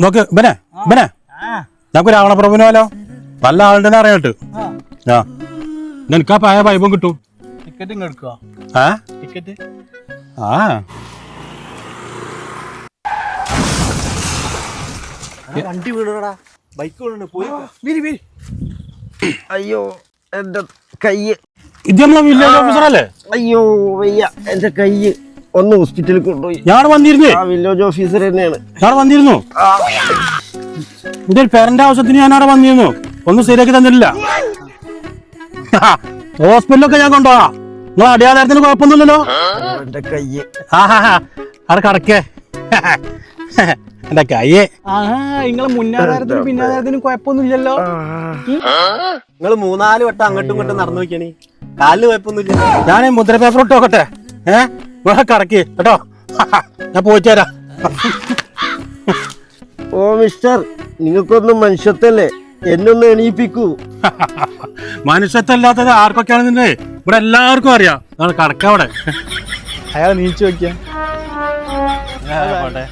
നോക്ക് ഇവനെ ഇവനെ. നമുക്ക് രാവണപ്രഭുനോലോ പോലോ നല്ല ആളുണ്ടെന്ന് അറിയട്ട് ആ. നിനക്ക് ആ പായ പൈപ്പും കിട്ടും. ടിക്കറ്റ് എടുക്കുക ആ? ടിക്കറ്റ് ആ. വണ്ടി വീണടാ. ബൈക്ക് വീണു പോയി. വിരി വിരി. അയ്യോ എന്റെ കയ്യ്. ഇത് നമ്മളെ വില്ലേജ് ഓഫീസറല്ലേ അയ്യോ വയ്യ എന്റെ കയ്യ്. ഒന്ന് ഹോസ്പിറ്റലിൽ കൊണ്ടുപോയി. ഞാൻ വന്നിരുന്നേ. ആ വില്ലേജ് ഓഫീസർ തന്നെയാണ്. ഞാൻ വന്നിരുന്നു. എന്റെ പേരന്റ് ആവശ്യത്തിന് ഞാൻ അവിടെ വന്നിരുന്നു. ഒന്നും ശരിയാക്കി തന്നില്ല ഹോസ്പിറ്റലൊക്കെ ഞാൻ കൊണ്ടുപോവാ. നിങ്ങൾ അടിയാധാരത്തിന് കുഴപ്പമൊന്നുമില്ലല്ലോ. എന്റെ കയ്യ്. അവിടെ കടക്കേ. എന്റെ കയ്യേ. ആ നിങ്ങളെ മുന്നാധാരത്തിനും പിന്നാധാരത്തിനും കുഴപ്പമൊന്നുമില്ലല്ലോ. നിങ്ങൾ മൂന്നാൽ വട്ടം അങ്ങോട്ടും ഇങ്ങോട്ടും നടന്നു നോക്കിയാണി കാലിന് കുഴപ്പമൊന്നുമില്ല ഞാൻ മുദ്ര പേപ്പർ ഇട്ട് നോക്കട്ടെ. ഏ? ഇവിടെ കടക്ക് കേട്ടോ? ഞാൻ പോയിട്ട് തരാം ഓ മിസ്റ്റർ നിങ്ങൾക്കൊന്നും മനുഷ്യത്തല്ലേ എന്നൊന്ന് എണീപ്പിക്കൂ. മനുഷ്യത്തല്ലാത്തത് ആർക്കൊക്കെയാണ് ഇവിടെ എല്ലാവർക്കും അറിയാം. കടക്കവിടെ. കടക്ക അവിടെ അയാൾ നീച്ചു നോക്കിയാ. പോട്ടെ.